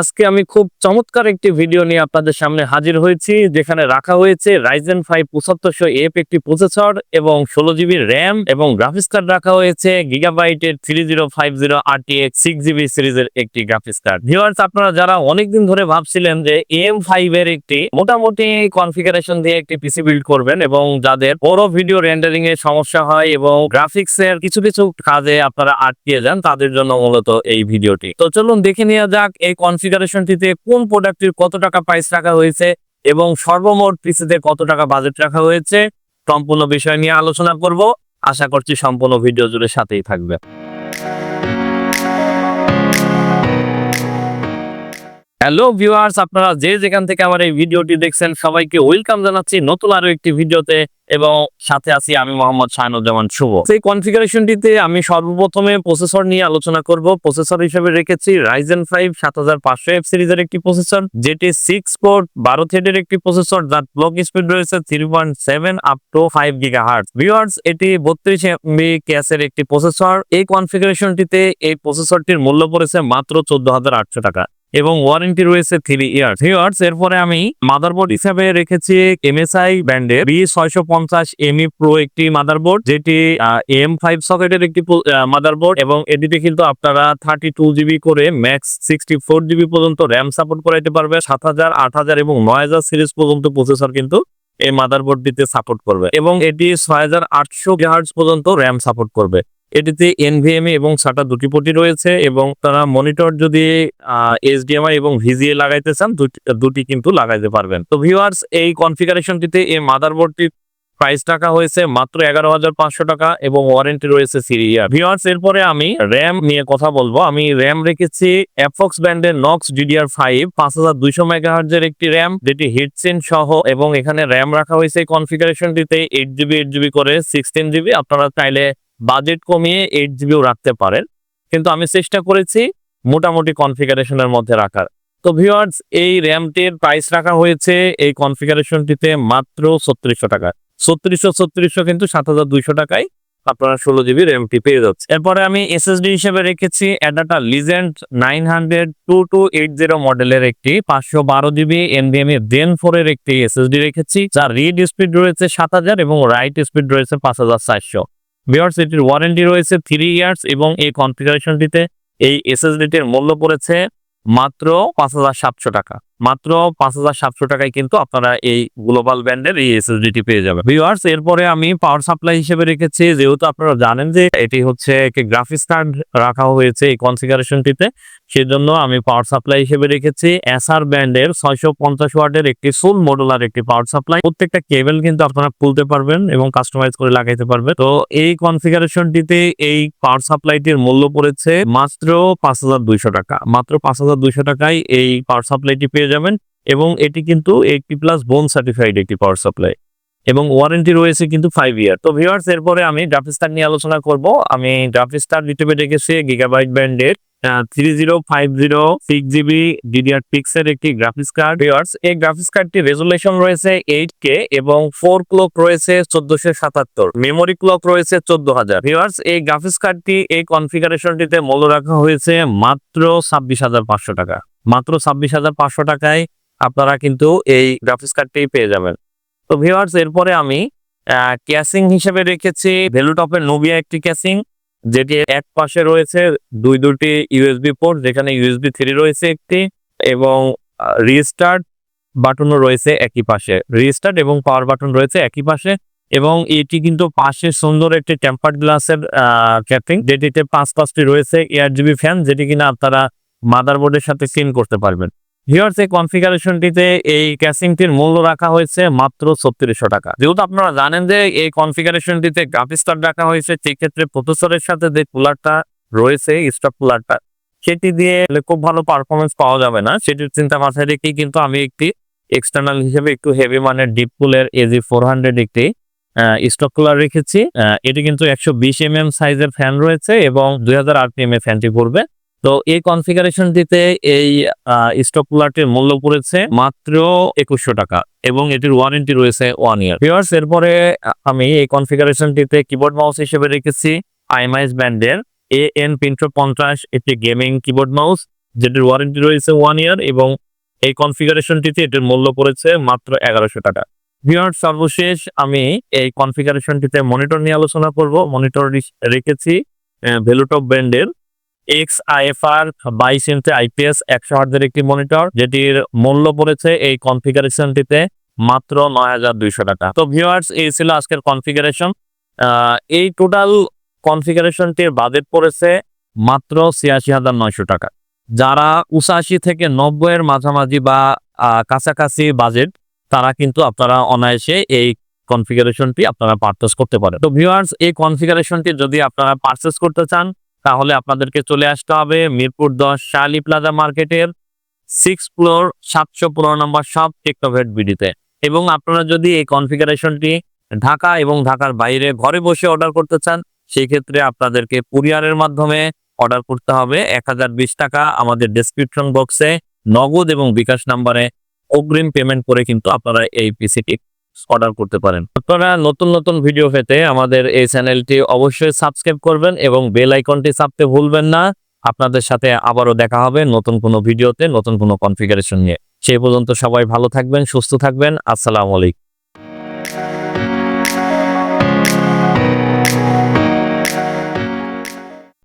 আজকে আমি খুব চমৎকার একটি ভিডিও নিয়ে আপনাদের সামনে হাজির হয়েছি, যেখানে রাখা হয়েছে রাইজেন ফাইভ পঁচাত্তরশো এফ একটি প্রসেসর এবং ষোলো জিবি র্যাম এবং গ্রাফিক্স কার্ড রাখা হয়েছে গিগাবাইটের three zero five zero RTX six GB সিরিজের একটি গ্রাফিক্স কার্ড ভিউয়ার্স আপনারা যারা অনেকদিন ধরে ভাবছিলেন যে এম ফাইভ এর একটি মোটামুটি কনফিগারেশন দিয়ে একটি পিসি বিল্ড করবেন এবং যাদের বড় ভিডিও রেন্ডারিং এর সমস্যা হয় এবং গ্রাফিক্স এর কিছু কিছু কাজে আপনারা আটকে যান, তাদের জন্য মূলত এই ভিডিওটি তো চলুন দেখে নেওয়া যাক এই কনফিগারেশনটিতে কোন প্রোডাক্টটির কত টাকা প্রাইস রাখা হয়েছে এবং সর্বমোট পিসিতে কত টাকা বাজেট রাখা হয়েছে, সম্পূর্ণ বিষয় নিয়ে আলোচনা করব। আশা করছি সম্পূর্ণ ভিডিও জুড়ে সাথেই থাকবে। হ্যালো ভিউয়ার্স আপনারা যে যেখান থেকে আমার এই ভিডিওটি দেখছেন, সবাইকে ওয়েলকাম জানাচ্ছি নতুন আরও একটি ভিডিওতে এবং সাথে আছি আমি মোহাম্মদ শাহানুজ্জামান শুভ। সেই কনফিগারেশনটিতে আমি সর্বপ্রথমে প্রসেসর নিয়ে আলোচনা করব। প্রসেসর হিসেবে রেখেছি রাইজেন ফাইভ সাত হাজার পাঁচশো এফ সিরিজের একটি প্রসেসর যেটি সিক্স পোর্ট বারো থ্রেডের একটি প্রসেসর যার ব্লক স্পিড রয়েছে three point seven up to five gigahertz viewers এটি বত্রিশ এমবি ক্যাসের একটি প্রসেসর এই কনফিগারেশনটিতে এই প্রসেসরটির মূল্য পড়েছে মাত্র চোদ্দ হাজার আটশো টাকা। এবং ওয়ারেন্টি রয়েছে থ্রি ইয়ার্স ইয়ার্স এরপরে আমি মাদারবোর্ড হিসাবে রেখেছি এমএসআই ব্র্যান্ডের বি ছয়শো পঞ্চাশ এমই প্রো একটি মাদারবোর্ড যেটি এম ফাইভ সকেটের একটি মাদারবোর্ড এবং এটিতে কিন্তু আপনারা থার্টি টু জিবি করে ম্যাক্স সিক্সটি ফোর জিবি পর্যন্ত র্যাম সাপোর্ট করাইতে পারবে সাত হাজার, আট হাজার এবং নয় হাজার সিরিজ পর্যন্ত প্রসেসর কিন্তু এই মাদারবোর্ডটিতে সাপোর্ট করবে এবং এটি ছয় হাজার আটশো পর্যন্ত র্যাম সাপোর্ট করবে। এটিতে এনভিএমই এবং সাটা দুটি পটি রয়েছে এবং তারা মনিটর যদি এইচডিএমআই এবং ভিজিএ লাগাইতে চান, দুটি- কিন্তু লাগাইতে পারবেন। তো ভিউয়ার্স এই কনফিগারেশনটিতে এই মাদারবোর্ডটি প্রাইস টাকা হয়েছে মাত্র এগারো হাজার পাঁচশো টাকা এবং ওয়ারেন্টি রয়েছে সিরিয়া। ভিওয়ার্স এরপরে আমি র্যাম নিয়ে কথা বলব। আমি র্যাম রেখেছি অ্যাফক্স ব্র্যান্ডের নক্স ডিডিআর ফাইভ পাঁচ হাজার দুইশো মেগাহার্জের একটি র্যাম যেটি হিটসিন সহ এবং এখানে র্যাম রাখা হয়েছে কনফিগারেশনটিতে এইট জিবি এইট জিবি করে সিক্সটিন জিবি আপনারা চাইলে বাজেট কমিয়ে এইট জিবিও রাখতে পারেন। কিন্তু আমি চেষ্টা করেছি মোটামুটি কনফিগারেশনের মধ্যে রাখার। তো ভিউয়ার্স এই র্যামটির প্রাইস রাখা হয়েছে এই কনফিগারেশনটিতে মাত্র ছত্রিশশো টাকা। ছত্রিশশো ছত্রিশশো কিন্তু সাত হাজার দুইশো টাকায় আপনারা ষোলো জিবি র্যামটি পেয়ে যাচ্ছে এরপরে আমি এসএসডি হিসেবে রেখেছি ADATA legend nine hundred two two eight zero মডেলের একটি পাঁচশো বারো জিবি এনভিএমই জেন ফোর এর একটি এসএসডি রেখেছি, যার রিড স্পিড রয়েছে সাত হাজার এবং রাইট স্পিড রয়েছে পাঁচ হাজার চারশো। বিয়ার্স এটির ওয়ারেন্টি রয়েছে থ্রি ইয়ার্স এবং এই কনফিগারেশনটিতে এই এসএসডিটির মূল্য পড়েছে মাত্র পাঁচ হাজার সাতশো টাকা। মাত্র পাঁচ হাজার সাতশো টাকায় কিন্তু আপনারা এই গ্লোবাল ব্র্যান্ডের এই এসএসডিটি পেয়ে যাবেন। ভিউয়ার্স এরপরে আমি পাওয়ার সাপ্লাই হিসেবে রেখেছি। যেহেতু আপনারা জানেন যে এটি হচ্ছে গ্রাফিক্স কার্ড রাখা হয়েছে এই কনফিগারেশনটিতে সেজন্য আমি পাওয়ার সাপ্লাই হিসেবে রেখেছি। এসআর ব্র্যান্ডের ছয়শো পঞ্চাশ ওয়াটের একটি ফুল মডুলার একটি পাওয়ার সাপ্লাই প্রত্যেকটা কেবল কিন্তু আপনারা খুলতে পারবেন এবং কাস্টমাইজ করে লাগাইতে পারবেন। তো এই কনফিগারেশনটিতে এই পাওয়ার সাপ্লাইটির মূল্য পড়েছে মাত্র পাঁচ হাজার দুইশো টাকা। মাত্র পাঁচ হাজার দুইশো টাকায় এই পাওয়ার সাপ্লাইটি পেয়ে যাবেন এবং এটি কিন্তু এইটটি প্লাস বোন সার্টিফাইড একটি পাওয়ার সাপ্লাই এবং ওয়ারেন্টি রয়েছে কিন্তু ফাইভ ইয়ার তো ভিউয়ার্স এরপরে আমি ড্রাফিস্টার নিয়ে আলোচনা করব। আমি ড্রাফিস্টার ইউটিউবে রেখেছি গিগাবাইট ব্র্যান্ডের three zero five zero six GB একটি কার্ড ভিউয়ার্স এই গ্রাফিক্স কার্ডটি রয়েছে এইট কে এবং ফোর ক্লক রয়েছে চোদ্দশো সাতাত্তর। মেমোরি ক্লক রয়েছে চোদ্দ হাজার ভিউয়ার্স এই কার্ডটি এই রাখা হয়েছে মাত্র ছাব্বিশ হাজার পাঁচশো টাকা। মাত্র ছাব্বিশ হাজার পাঁচশো টাকায় আপনারা কিন্তু এই গ্রাফিক্স কার্ডটি পেয়ে যাবেন। তো ভিউয়ার্স এরপরে আমি ক্যাসিং হিসেবে রেখেছি। ভ্যালুটপের নোবিয়া একটি ক্যাসিং যেটি এক পাশে রয়েছে দুই দুটি ইউএসবি পোর্ট, যেখানে ইউএসবি থ্রি রয়েছে একটি এবং রিস্টার্ট বাটনও রয়েছে একই পাশে। রিস্টার্ট এবং পাওয়ার বাটন রয়েছে একই পাশে এবং এটি কিন্তু পাশে সুন্দর একটি টেম্পার্ড গ্লাসের ক্যাপিং যেটিতে পাঁচ পাঁচটি রয়েছে এয়ার জিবি ফ্যান, যেটি কিনা আপনারা মাদারবোর্ডের সাথে সিন করতে পারবেন। ভিওর্স এই কনফিগারেশনটিতে এই ক্যাসিংটির মূল্য রাখা হয়েছে মাত্র ছত্রিশশো টাকা। যেহেতু আপনারা জানেন যে এই কনফিগারেশনটিতে গ্রাফিক্স কার্ড রাখা হয়েছে, সেক্ষেত্রে প্রসেসরের সাথে যে কুলারটা রয়েছে স্টক কুলারটা সেটি দিয়ে খুব ভালো পারফরমেন্স পাওয়া যাবে না। সেটির চিন্তা মাথায় রেখেই কিন্তু আমি একটি এক্সটার্নাল হিসেবে একটু হেভি মানের ডিপ কুলের এজি ফোর হান্ড্রেড একটি স্টক কুলার রেখেছি। এটি কিন্তু একশো বিশ এম এম সাইজের ফ্যান রয়েছে এবং দুই হাজার আরপিএম এর ফ্যানটি পড়বে। তো এই কনফিগারেশনটিতে এই স্টক কুলারটির মূল্য পড়েছে মাত্র একুশশো টাকা এবং এটির ওয়ারেন্টি রয়েছে ওয়ান ইয়ার ভিউয়ার্স এরপরে আমি এই কনফিগারেশনটিতে কিবোর্ড মাউস হিসেবে রেখেছি আইমাইস ব্র্যান্ডের এ এন পিন্ট্রো পঞ্চাশ, একটি গেমিং কিবোর্ড মাউস যেটির ওয়ারেন্টি রয়েছে ওয়ান ইয়ার এবং এই কনফিগারেশনটিতে এটির মূল্য পড়েছে মাত্র এগারোশো টাকা। ভিউয়ার্স সর্বশেষ আমি এই কনফিগারেশনটিতে মনিটর নিয়ে আলোচনা করব। মনিটর রেখেছি ভেলুটপ ব্র্যান্ডের এক্স আইএফআর বাইশ ইঞ্চি আইপিএস একশো হার্জের একটি মনিটর যেটির মূল্য পড়েছে এই কনফিগারেশনটিতে মাত্র নয় হাজার দুইশো টাকা। তো ভিউয়ার্স এই ছিল আজকের কনফিগারেশন এই টোটাল কনফিগারেশনটির বাজেট পড়েছে মাত্র ছিয়াশি হাজার নয়শো টাকা। যারা উনআশি থেকে নব্বই এর মাঝামাঝি বা কাছাকাছি বাজেট তারা কিন্তু আপনারা অনায়াসে এই কনফিগারেশনটি আপনারা পারচেস করতে পারেন। তো ভিউয়ার্স এই কনফিগারেশনটি যদি আপনারা পারচেস করতে চান তাহলে আপনাদেরকে চলে আসতে হবে মিরপুর দশ শালি প্লাজা মার্কেটের সিক্স ফ্লোর সাতশো পনেরো নম্বর সব টেকনোভেট বিডিতে এবং আপনারা যদি এই কনফিগারেশনটি ঢাকা এবং ঢাকার বাইরে ঘরে বসে অর্ডার করতে চান, সেই ক্ষেত্রে আপনাদেরকে কুরিয়ারের মাধ্যমে অর্ডার করতে হবে। এক হাজার বিশ টাকা আমাদের ডেসক্রিপশন বক্সে নগদ এবং বিকাশ নাম্বারে অগ্রিম পেমেন্ট করে কিন্তু আপনারা এই পিসিটি অর্ডার করতে পারেন। আপনারা নতুন নতুন ভিডিও পেতে আমাদের এই চ্যানেলটি অবশ্যই সাবস্ক্রাইব করবেন এবং বেল আইকনটি চাপতে ভুলবেন না। আপনাদের সাথে আবারও দেখা হবে নতুন কোনো ভিডিওতে নতুন কোনো কনফিগারেশন নিয়ে। সেই পর্যন্ত সবাই ভালো থাকবেন, সুস্থ থাকবেন। আসসালামু আলাইকুম।